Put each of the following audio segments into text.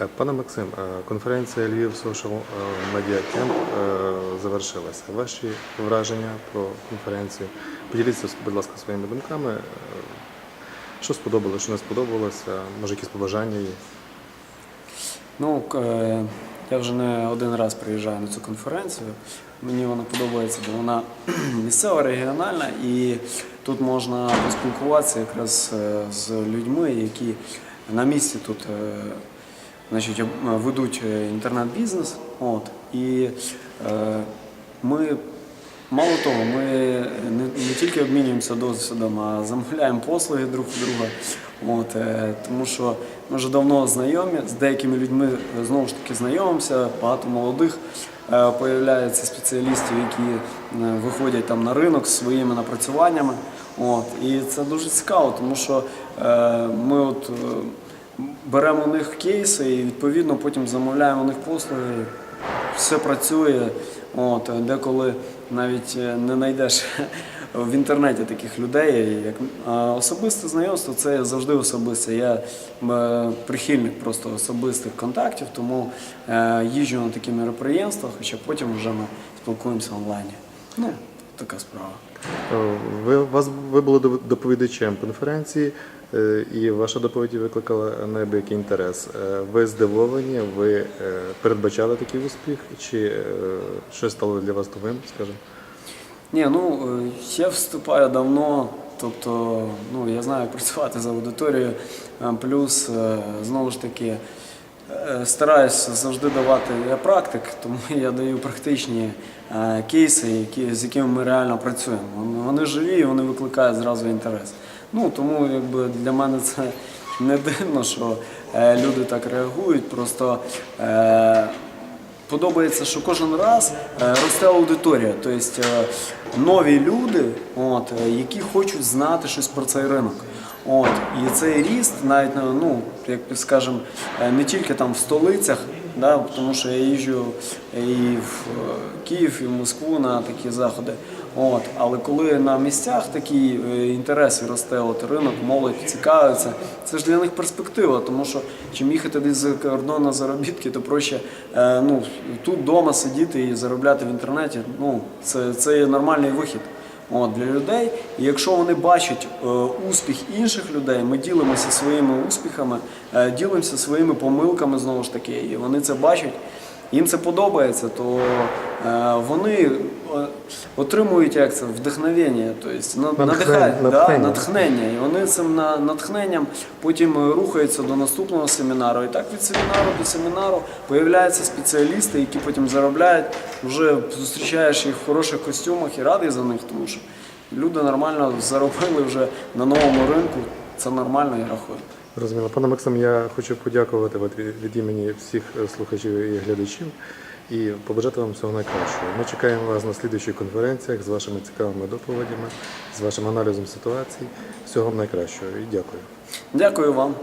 Е, Пане Максим, е, конференція Львів Social Media Camp е, завершилася. Ваші враження про конференцію? Поділіться, будь ласка, своїми думками. Е, Що сподобалося, що не сподобалося, може якісь побажання є? Ну, е, я вже не один раз приїжджаю на цю конференцію. Мені вона подобається, бо вона місцева, регіональна, і тут можна поспілкуватися якраз е, з людьми, які на місці тут е, значить, ведуть е, інтернет-бізнес. От, і е, ми Мало того, ми не, не тільки обмінюємося досвідом, а замовляємо послуги друг у друга. От, е, тому що ми вже давно знайомі, з деякими людьми е, знову ж таки знайомимося, багато молодих е, спеціалістів, які е, виходять там на ринок з своїми напрацюваннями. От, і це дуже цікаво, тому що е, ми от, беремо у них кейси і відповідно потім замовляємо у них послуги все працює. От, е, деколи навіть е, не знайдеш в інтернеті таких людей. Як особисте знайомство це завжди особисте. Я е, прихильник просто особистих контактів, тому їжджу на такі мероприємства, хоча потім вже ми спілкуємося онлайні. Ну, така справа. Ви, вас, ви були доповідачем конференції, і ваша доповідь викликала неабиякий інтерес. Е, Ви здивовані, ви е, передбачали такий успіх, чи е, щось стало для вас новим, скажімо? Ні, ну е, я вступаю давно, тобто ну, я знаю, працювати з аудиторією. Е, Плюс, е, знову ж таки, е, стараюся завжди давати я практик, тому я даю практичні е, кейси, які, з якими ми реально працюємо. Вони- живі вони викликають зразу інтерес. Ну, тому якби, для мене це не дивно, що е, люди так реагують. Просто е, подобається, що кожен раз е, росте аудиторія, тобто е, нові люди, от, е, які хочуть знати щось про цей ринок. От, і цей ріст, навіть е, ну, як скажемо, е, не тільки там в столицях, да, тому що я їжджу і в е, Київ, і в Москву на такі заходи. От, але коли на місцях такі е, інтереси росте, от ринок, молодь цікавиться, це ж для них перспектива, тому що чим їхати десь за кордон на заробітки, то проще е, ну, тут вдома сидіти і заробляти в інтернеті. Ну, це, це є нормальний вихід. От, для людей, і якщо вони бачать е, успіх інших людей, ми ділимося своїми успіхами, е, ділимося своїми помилками знову ж таки, і вони це бачать, їм це подобається, то е, вони е, отримують як це вдохновення, тобто на- Натхнення, да, натхнення. І вони цим натхненням потім е, рухаються до наступного семінару. І так від семінару до семінару появляються спеціалісти, які потім заробляють. Вже зустрічаєш їх в хороших костюмах і радий за них, тому що люди нормально заробили вже на новому ринку. Це нормально, я рахую. Розуміло. Пане Максим, я хочу подякувати від імені всіх е, слухачів і глядачів і побажати вам всього найкращого. Ми чекаємо вас на слідуючих конференціях з вашими цікавими доповідями, з вашим аналізом ситуації. Всього вам найкращого і дякую. Дякую вам.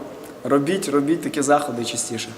Робіть, робіть такі заходи частіше.